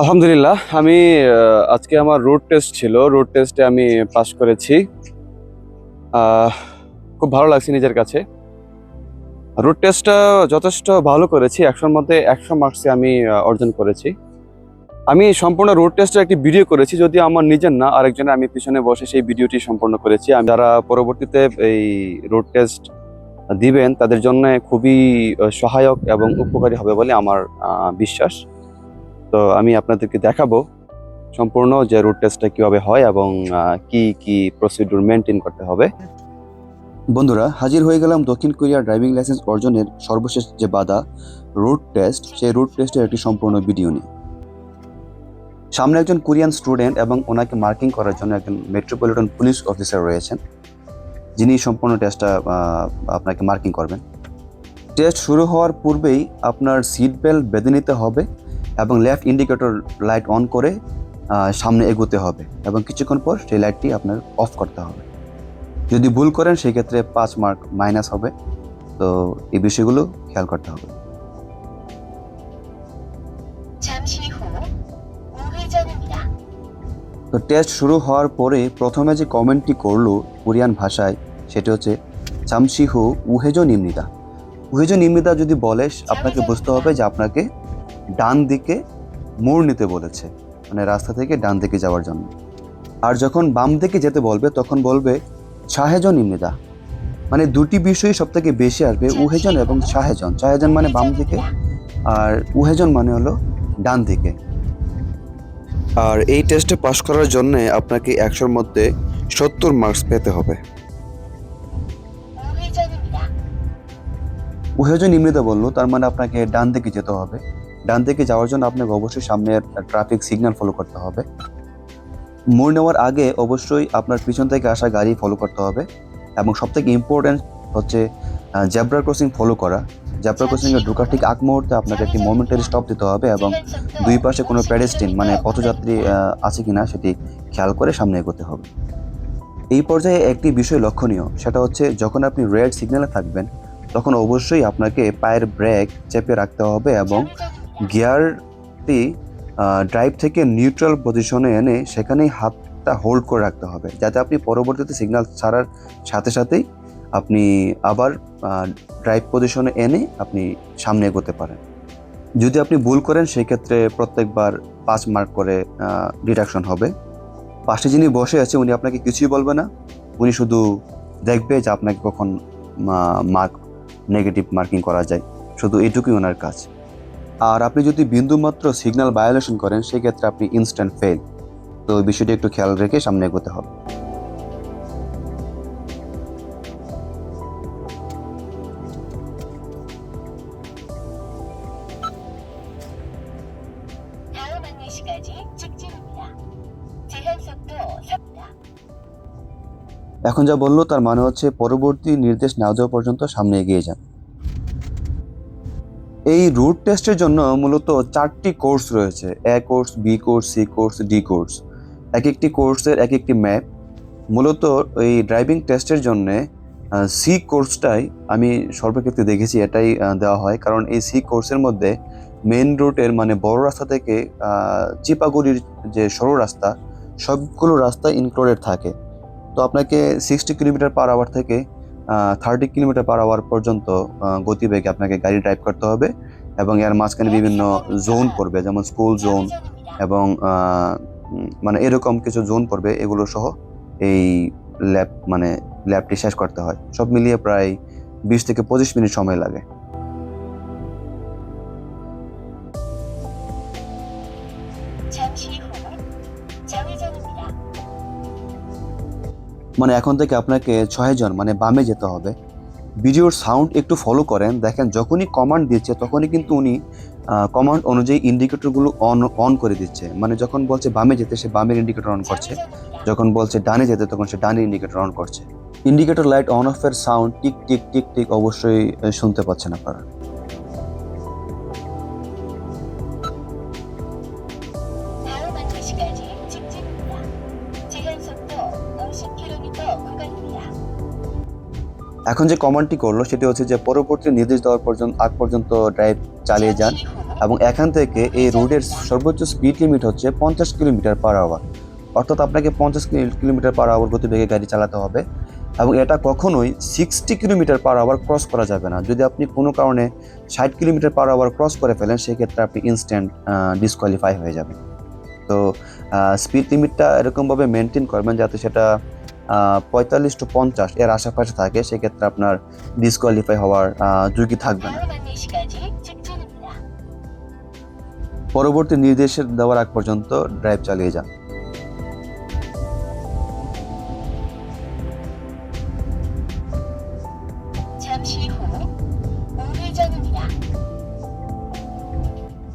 আলহামদুলিল্লাহ, আমি আজকে আমার রোড টেস্ট ছিল। রোড টেস্টে আমি পাশ করেছি। খুব ভালো লাগছে নিজের কাছে। রোড টেস্টটা যথেষ্ট ভালো করেছি। একশোর মধ্যে একশো মার্কসে আমি অর্জন করেছি। আমি সম্পূর্ণ রোড টেস্টের একটি ভিডিও করেছি। যদি আমার নিজের না, আরেকজনের আমি পিছনে বসে সেই ভিডিওটি সম্পূর্ণ করেছি। আমি, যারা পরবর্তীতে এই রোড টেস্ট দিবেন, তাদের জন্য খুবই সহায়ক এবং উপকারী হবে বলে আমার বিশ্বাস। তো আমি আপনাদেরকে দেখাবো সম্পূর্ণ যে রুট টেস্টটা কীভাবে হয় এবং কি কি প্রসিডিউর মেনটেন করতে হবে। বন্ধুরা, হাজির হয়ে গেলাম দক্ষিণ কোরিয়ার ড্রাইভিং লাইসেন্স অর্জনের সর্বশেষ যে বাধা রুট টেস্ট সেই রুট টেস্টের একটি সম্পূর্ণ ভিডিও নিয়ে। সামনে একজন কোরিয়ান স্টুডেন্ট এবং ওনাকে মার্কিং করার জন্য একজন মেট্রোপলিটন পুলিশ অফিসার রয়েছেন। যিনি সম্পূর্ণ টেস্টটা আপনাকে মার্কিং করবেন। টেস্ট শুরু হওয়ার পূর্বেই আপনার সিট বেল্ট বেঁধে নিতে হবে। এবং লেফট ইন্ডিকেটর লাইট অন করে সামনে এগোতে হবে এবং কিছুক্ষণ পর সেই লাইটটি আপনার অফ করতে হবে। যদি ভুল করেন, সেই ক্ষেত্রে পাঁচ মার্ক মাইনাস হবে। তো এই বিষয়গুলো খেয়াল করতে হবে। তো টেস্ট শুরু হওয়ার পরে প্রথমে যে কমেন্টটি করল কোরিয়ান ভাষায়, সেটি হচ্ছে চামসিহু উহেজ নিম্নিতা। উহেজ নিম্নিতা যদি বলে, আপনাকে বুঝতে হবে যে আপনাকে ডান দিকে মোড় নিতে বলেছে মানে রাস্তা থেকে ডান দিকে যাওয়ার জন্য। আর যখন বাম দিকে যেতে বলবে, তখন বলবে শাহেজন ইমনিদা মানে দুটি বিষয়ই সব থেকে বেশি আসবে, উহেজন এবং শাহেজন শাহেজন মানে বাম দিকে, আর উহেজন মানে হলো ডান দিকে। আর এই টেস্টে পাশ করার জন্য আপনাকে একশোর মধ্যে সত্তর মার্কস পেতে হবে। উহেজন ইমনিদা বলল, তার মানে আপনাকে ডান দিকে যেতে হবে। ডান দিকে যাওয়ার জন্য আপনাকে অবশ্যই সামনে ট্রাফিক সিগন্যাল ফলো করতে হবে। মোড় নেওয়ার আগে অবশ্যই আপনার পিছন থেকে আসা গাড়ি ফলো করতে হবে এবং সবথেকে ইম্পর্টেন্ট হচ্ছে জেব্রা ক্রসিং ফলো করা। জেব্রা ক্রসিং এ ঢোকার ঠিক আগ মুহূর্তে আপনাকে একটি মোমেন্টারি স্টপ দিতে হবে এবং দুই পাশে কোনো প্যাডেস্টিন মানে পথযাত্রী আছে কিনা সেটি খেয়াল করে সামনে এগোতে হবে। এই পর্যায়ে একটি বিষয় লক্ষণীয়, সেটা হচ্ছে যখন আপনি রেড সিগন্যালে থাকবেন, তখন অবশ্যই আপনাকে পায়ের ব্রেক চেপে রাখতে হবে এবং গিয়ারটি ড্রাইভ থেকে নিউট্রাল পজিশনে এনে সেখানেই হাতটা হোল্ড করে রাখতে হবে, যাতে আপনি পরবর্তীতে সিগন্যাল ছাড়ার সাথে সাথেই আপনি আবার ড্রাইভ পজিশনে এনে আপনি সামনে এগোতে পারেন। যদি আপনি ভুল করেন সেই ক্ষেত্রে প্রত্যেকবার পাঁচ মার্ক করে ডিডাকশন হবে। পাশে যিনি বসে আছে, উনি আপনাকে কিছুই বলবে না। উনি শুধু দেখবে যে আপনাকে কখন মার্ক, নেগেটিভ মার্কিং করা যায়। শুধু এটুকুই ওনার কাজ। আর আপনি যদি বিন্দুমাত্র সিগন্যাল ভায়োলেশন করেন, সেক্ষেত্রে আপনি ইনস্ট্যান্ট ফেল তো বিষয়টি একটু খেয়াল রেখে সামনে এগোতে হবে। এখন যা বলল, তার মানে হচ্ছে পরবর্তী নির্দেশ না দেওয়া পর্যন্ত সামনে এগিয়ে যান। এই রুট টেস্টের জন্য মূলত চারটি কোর্স রয়েছে। A course B course C course D course এক একটি কোর্সের এক একটি ম্যাপ মূলত এই ড্রাইভিং টেস্টের জন্য সি কোর্সটাই আমি সর্বক্ষেত্রে দেখেছি, এটাই দেওয়া হয়। কারণ এই সি কোর্সের মধ্যে মেন রুটের মানে বড় রাস্তা থেকে চিপাগুড়ির যে সরু রাস্তা, সবগুলো রাস্তা ইনক্লুডেড থাকে। তো আপনাকে সিক্সটি কিলোমিটার পার আওয়ার থেকে থার্টি কিলোমিটার পার আওয়ার পর্যন্ত গতিবেগে আপনাকে গাড়ি ড্রাইভ করতে হবে এবং এর মাঝখানে আচ্ছা। বিভিন্ন জোন পড়বে যেমন স্কুল জোন এবং মানে এরকম কিছু জোন পড়বে এগুলো সহ এই ল্যাব মানে ল্যাবটি শেষ করতে হয়। সব মিলিয়ে প্রায় বিশ থেকে পঁচিশ মিনিট সময় লাগে। মানে এখন থেকে আপনাকে ছয়জন মানে বামে যেতে হবে। ভিডিওর সাউন্ড একটু ফলো করেন। দেখেন, যখনই কমান্ড দিচ্ছে, তখনই কিন্তু উনি কমান্ড অনুযায়ী ইন্ডিকেটরগুলো অন অন করে দিচ্ছে। মানে যখন বলছে বামে যেতে, সে বামের ইন্ডিকেটর অন করছে। যখন বলছে ডানে যেতে, তখন সে ডানের ইন্ডিকেটর অন করছে। ইন্ডিকেটর লাইট অন অফের sound tick tick tick tick অবশ্যই শুনতে পাচ্ছেন আপনারা। এখন যে কমান্ডটি করল, সেটি হচ্ছে যে পরবর্তী নির্দেশ দেওয়ার পর্যন্ত, আগ পর্যন্ত ড্রাইভ চালিয়ে যান এবং এখান থেকে এই রোডের সর্বোচ্চ স্পিড লিমিট হচ্ছে পঞ্চাশ কিলোমিটার পার আওয়ার অর্থাৎ আপনাকে পঞ্চাশ কিলোমিটার পার আওয়ার গতিবেগে গাড়ি চালাতে হবে এবং এটা কখনোই sixty kilometre per hour cross করা যাবে না। যদি আপনি কোনো কারণে ষাট কিলোমিটার পার আওয়ার ক্রস করে ফেলেন, সেক্ষেত্রে আপনি ইনস্ট্যান্ট ডিসকোয়ালিফাই হয়ে যাবেন। তো স্পিড লিমিটটা এরকমভাবে মেনটেন করবেন যাতে সেটা পঁয়তাল্লিশ টু পঞ্চাশ এর আশেপাশে থাকে, সেক্ষেত্রে আপনার ডিসকোয়ালিফাই হওয়ার ঝুঁকি থাকবে না। পরবর্তী নির্দেশের দেওয়ার আগ পর্যন্ত ড্রাইভ চালিয়ে যান।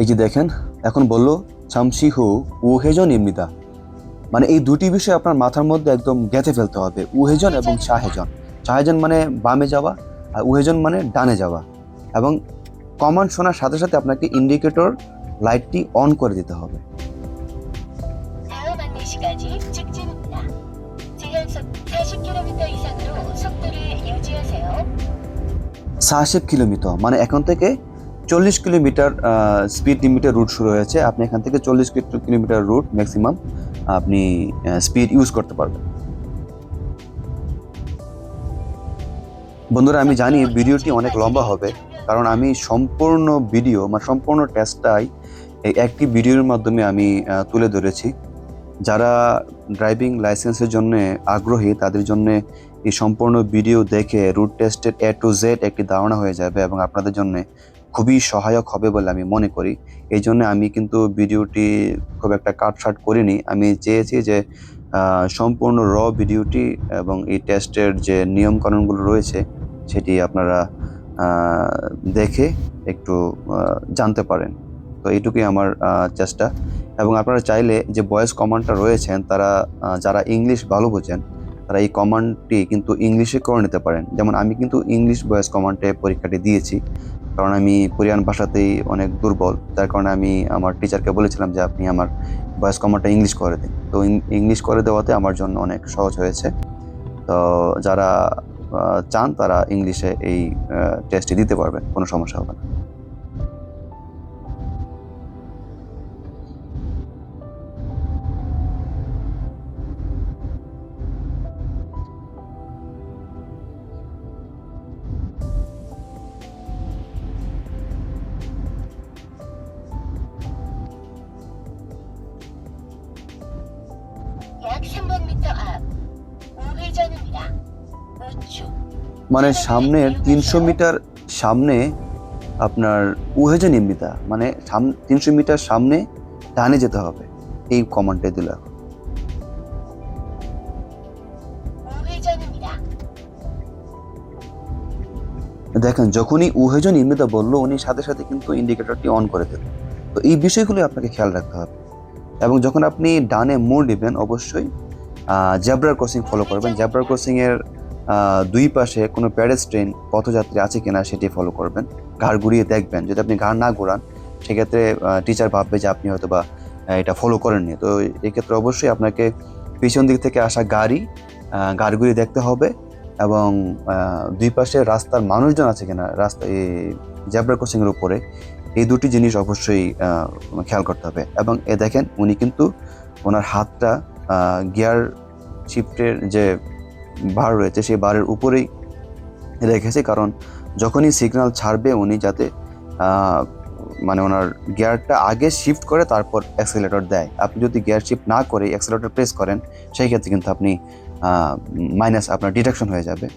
এই যে দেখেন, এখন বলল ছামসি হু ও হেজন মানে এই দুটি বিষয় আপনার মাথার মধ্যে একদম গেঁথে ফেলতে হবে, উহেজন এবং শাহেজন। শাহেজন মানে বামে যাওয়া আর উহেজন মানে ডানে যাওয়া। এবং কমান শোনার সাথে সাথে আপনাকে ইন্ডিকেটর লাইটটি অন করে দিতে হবে। সাহসিব কিলোমিটার মানে এখন থেকে চল্লিশ কিলোমিটার স্পিড লিমিটের রুট শুরু হয়েছে। আপনি এখান থেকে চল্লিশ কিলোমিটার রুট ম্যাক্সিমাম আপনি স্পিড ইউজ করতে পারবেন। বন্ধুরা, আমি জানি ভিডিওটি অনেক লম্বা হবে, কারণ আমি সম্পূর্ণ ভিডিও মানে সম্পূর্ণ টেস্টটাই একটি ভিডিওর মাধ্যমে আমি তুলে ধরেছি। যারা ড্রাইভিং লাইসেন্সের জন্য আগ্রহী, তাদের জন্য এই সম্পূর্ণ ভিডিও দেখে রুট টেস্টের এ টু জেড একটি ধারণা হয়ে যাবে এবং আপনাদের জন্য খুবই সহায়ক হবে বলে আমি মনে করি। এই জন্য আমি কিন্তু ভিডিওটি খুব একটা কাটসাট করিনি। আমি চেয়েছি যে সম্পূর্ণ র ভিডিওটি এবং এই টেস্টের যে নিয়মকানুনগুলো রয়েছে, সেটি আপনারা দেখে একটু জানতে পারেন। তো এইটুকুই আমার চেষ্টা। এবং আপনারা চাইলে যে ভয়েস কমান্ডটা রয়েছেন, তারা যারা ইংলিশ ভালো বোঝেন, তারা এই কমান্ডটি কিন্তু ইংলিশে করে নিতে পারেন। যেমন আমি কিন্তু ইংলিশ ভয়েস কমান্ডে পরীক্ষাটি দিয়েছি। কারণ আমি কোরিয়ান ভাষাতেই অনেক দুর্বল। তার কারণে আমি আমার টিচারকে বলেছিলাম যে, আপনি আমার ভয়েস কমান্ডটা ইংলিশ করে দিন। তো ইংলিশ করে দেওয়াতে আমার জন্য অনেক সহজ হয়েছে। তো যারা চান তারা ইংলিশে এই টেস্টটি দিতে পারবেন, কোনো সমস্যা হবে না। মানে সামনের তিনশো মিটার সামনে আপনার উহেজে নির্মিতা মানে সামনে তিনশো মিটার সামনে টানে যেতে হবে। এই কমান্ডটা দিল এখন। দেখেন, যখনই উহেজ নির্মিতা বলল, উনি সাথে সাথে কিন্তু ইন্ডিকেটরটি অন করে দেবেন তো এই বিষয়গুলো আপনাকে খেয়াল রাখতে হবে। এবং যখন আপনি ডানে মোড় নেবেন, অবশ্যই জ্যাব্রার ক্রসিং ফলো করবেন। জ্যাব্রার ক্রসিংয়ের দুই পাশে কোনো প্যারেস্ট্রেন পথযাত্রী আছে কিনা সেটি ফলো করবেন। ঘাড় ঘুরিয়ে দেখবেন। যদি আপনি ঘাড় না ঘোরান, সেক্ষেত্রে টিচার ভাববে যে আপনি হয়তো বা এটা ফলো করেননি। তো এক্ষেত্রে অবশ্যই আপনাকে পিছন দিক থেকে আসা গাড়ি গাড়ি ঘুরিয়ে দেখতে হবে এবং দুই পাশে রাস্তার মানুষজন আছে কিনা, রাস্তা, এই জেব্রা ক্রসিংয়ের উপরে, এই দুটি জিনিস অবশ্যই খেয়াল করতে হবে। এবং এ দেখেন, উনি কিন্তু ওনার হাতটা গিয়ার শিফটের যে বার রয়েছে, সেই বারের উপরেই রেখেছে, কারণ যখনই সিগনাল ছাড়বে উনি যাতে মানে ওনার গিয়ারটা আগে শিফট করে তারপর অ্যাক্সেলেটর দেয়। আপনি যদি গিয়ার শিফট না করে অ্যাক্সেলেটর প্রেস করেন, সেই ক্ষেত্রে কিন্তু আপনি মাইনাস আপনার ডিডাকশন হয়ে যাবে।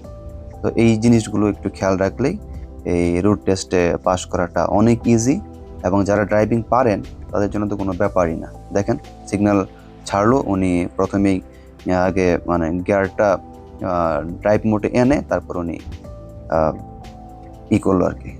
তো এই জিনিসগুলো একটু খেয়াল রাখলেই এই রুট টেস্টে পাস করাটা অনেক ইজি এবং যারা ড্রাইভিং পারেন, তাদের জন্য তো কোনো ব্যাপারই না। দেখেন সিগন্যাল ছাড়লো, উনি প্রথমেই আগে মানে গিয়ারটা ড্রাইভ মোডে এনে তারপর উনি ই করল আর কি।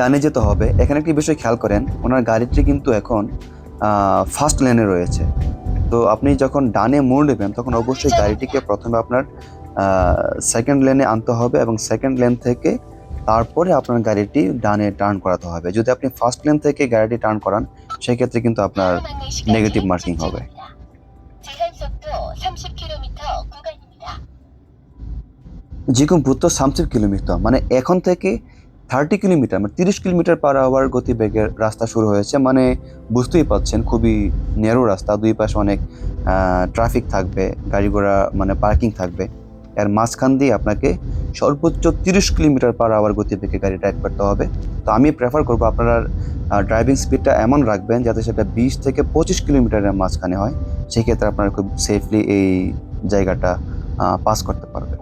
ডানে যেতে হবে এখানে একটি বিষয় খেয়াল করেন ওনার গাড়িটি কিন্তু এখন ফার্স্ট লেনে রয়েছে তো আপনি যখন ডানে মোড় নেবেন তখন অবশ্যই গাড়িটিকে প্রথমে আপনার সেকেন্ড লেনে আনতে হবে এবং সেকেন্ড লেন থেকে তারপরে আপনার গাড়িটি ডানে টার্ন করাতে হবে যদি আপনি ফার্স্ট লেন থেকে গাড়িটি টার্ন করান সেক্ষেত্রে কিন্তু আপনার 다음 안내시까지 네거티브 마킹 허브에. 직진입니다. 제한 속도 30km 구간입니다. জিকুমপুর তো সামসিব কিলোমিটার মানে এখন থেকে থার্টি কিলোমিটার মানে তিরিশ কিলোমিটার পার আওয়ার গতিবেগের রাস্তা শুরু হয়েছে। মানে বুঝতেই পাচ্ছেন, খুবই ন্যারো রাস্তা, দুই পাশে অনেক ট্রাফিক থাকবে, গাড়ি ঘোড়া মানে পার্কিং থাকবে। এর মাঝখান দিয়ে আপনাকে সর্বোচ্চ তিরিশ কিলোমিটার পার আওয়ার গতিবেগে গাড়ি ড্রাইভ করতে হবে। তো আমি প্রেফার করব আপনারা ড্রাইভিং স্পিডটা এমন রাখবেন যাতে সেটা বিশ থেকে পঁচিশ কিলোমিটারের মাঝখানে হয়। সেক্ষেত্রে আপনারা খুব সেফলি এই জায়গাটা পাস করতে পারবেন।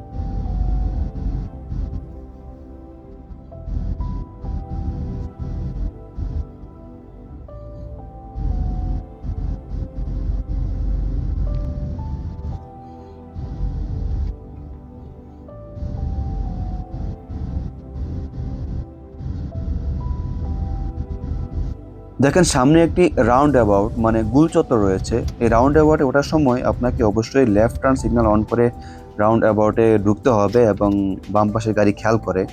দেখেন, সামনে একটি রাউন্ড অ্যাবাউট মানে গুল চত্বর রয়েছে। এই রাউন্ড অ্যাবাউটে ওঠার সময় আপনাকে অবশ্যই লেফট টার্ন সিগন্যাল অন করে রাউন্ড অ্যাবাউটে ঢুকতে হবে এবং বাম পাশে গাড়ি খেয়াল করে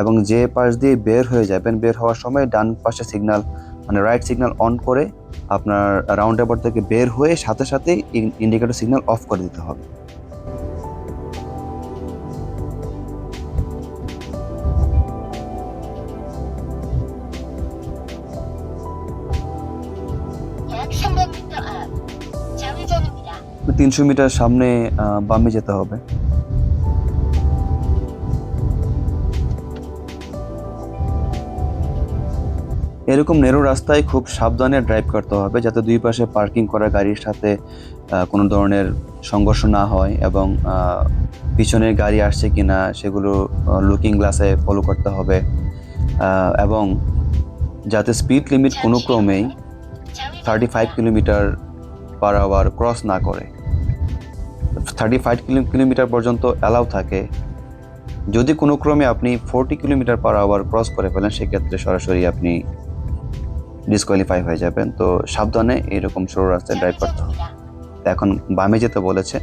এবং যে পাশ দিয়ে বের হয়ে যাবেন, বের হওয়ার সময় ডান পাশে সিগন্যাল মানে রাইট সিগন্যাল অন করে আপনার রাউন্ড অ্যাবাউট থেকে বের হয়ে সাথে সাথে ইন্ডিকেটর সিগন্যাল অফ করে দিতে হবে। তিনশো মিটার সামনে বামে যেতে হবে। এরকম নেরো রাস্তায় খুব সাবধানে ড্রাইভ করতে হবে যাতে দুই পাশে পার্কিং করা গাড়ির সাথে কোনো ধরনের সংঘর্ষ না হয় এবং পিছনের গাড়ি আসছে কি না সেগুলো লুকিং গ্লাসে ফলো করতে হবে। এবং যাতে স্পিড লিমিট কোনো ক্রমেই thirty five kilometre per hour cross না করে। থার্টি ফাইভ কিলোমিটার পর্যন্ত অ্যালাউ থাকে। যদি কোনো ক্রমে আপনি forty kilometre per hour cross করে ফেলেন, সেক্ষেত্রে সরাসরি আপনি ডিসকোয়ালিফাই হয়ে যাবেন। তো সাবধানে এরকম সরু রাস্তায় ড্রাইভ করতে হবে। এখন বামে যেতে বলেছে,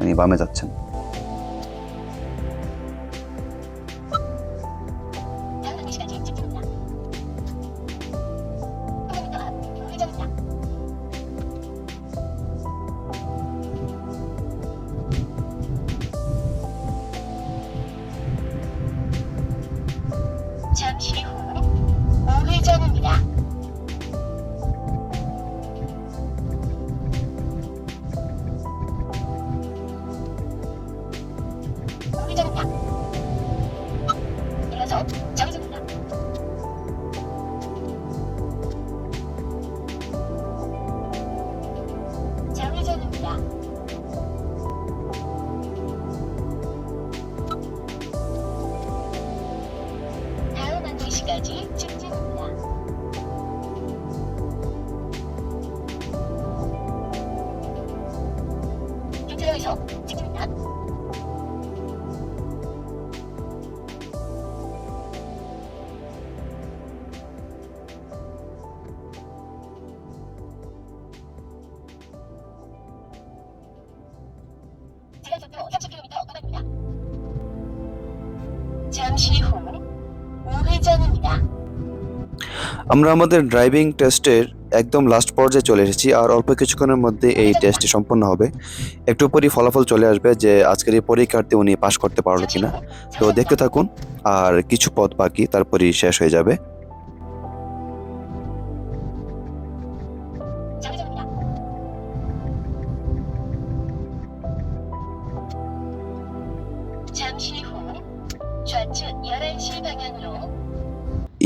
উনি বামে যাচ্ছেন। 직진입니다. 제한속도 30km 구간입니다. 잠시 후 우회전입니다. আমরা আমাদের ড্রাইভিং টেস্টের একদম লাস্ট পর্যায়ে চলে এসেছি আর অল্প কিছুক্ষণের মধ্যে এই আচ্ছা। টেস্টটি সম্পন্ন হবে। একটু পরই ফলাফল চলে আসবে যে আজকের এই পরীক্ষার্থী উনি পাশ করতে পারল কিনা। তো দেখতে থাকুন আর কিছু পথ বাকি তারপরই শেষ হয়ে যাবে।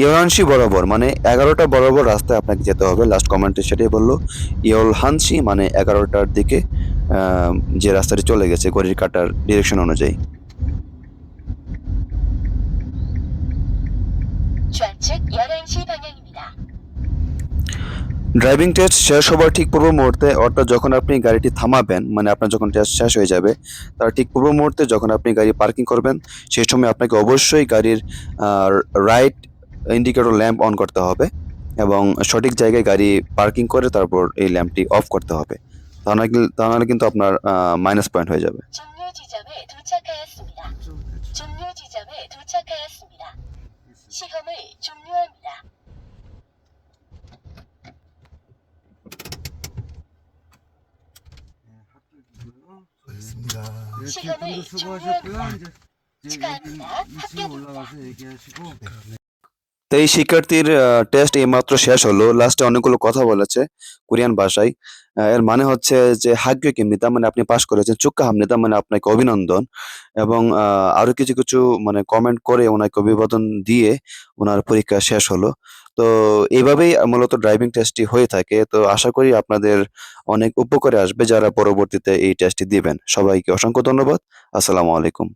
ইয়ানসি বরাবর মানে এগারোটা বরাবর রাস্তায় আপনাকে যেতে হবে। লাস্ট কমেন্টে সেটাই বলল ইয়োলহানসি মানে এগারোটার দিকে যে রাস্তাটি চলে গেছে ঘড়ির কাটার ডিরেকশন অনুযায়ী। ড্রাইভিং টেস্ট শেষ হবার ঠিক পূর্ব মুহূর্তে অর্থাৎ যখন আপনি গাড়িটি থামাবেন মানে আপনার যখন টেস্ট শেষ হয়ে যাবে তার ঠিক পূর্ব মুহূর্তে যখন আপনি গাড়ি পার্কিং করবেন সেই সময় আপনাকে অবশ্যই গাড়ির রাইট ইন্ডিকেটর ল্যাম্প অন করতে হবে এবং সঠিক জায়গায় গাড়ি পার্কিং করে তারপর এই ল্যাম্পটি অফ করতে হবে তা না কি- তা নাহলে কিন্তু আপনার মাইনাস পয়েন্ট হয়ে যাবে 종료 지점에 도착하였습니다. 종료 지점에 도착하였습니다. 시험을 종료합니다. 알겠습니다. 네, 시간을 팀도 수고하셨고요. 종료합니다. 이제 축하합니다. 저희 2층 합격입니다. 올라가서 얘기하시고 তো এই শিক্ষার্থীর টেস্ট এইমাত্র শেষ হলো। লাস্টে অনেকগুলো কথা বলেছে কোরিয়ান ভাষায়। এর মানে হচ্ছে যে হাগ্য কেমনি, তার মানে আপনি পাশ করেছেন, চুক্কা হামনি, তার মানে আপনাকে অভিনন্দন। এবং আরও কিছু কিছু মানে কমেন্ট করে ওনাকে অভিবাদন দিয়ে ওনার পরীক্ষা শেষ হলো। তো এইভাবেই মূলত ড্রাইভিং টেস্টটি হয়ে থাকে। তো আশা করি আপনাদের অনেক উপকারে আসবে যারা পরবর্তীতে এই টেস্টটি দিবেন। সবাইকে অসংখ্য ধন্যবাদ। আসসালামু আলাইকুম।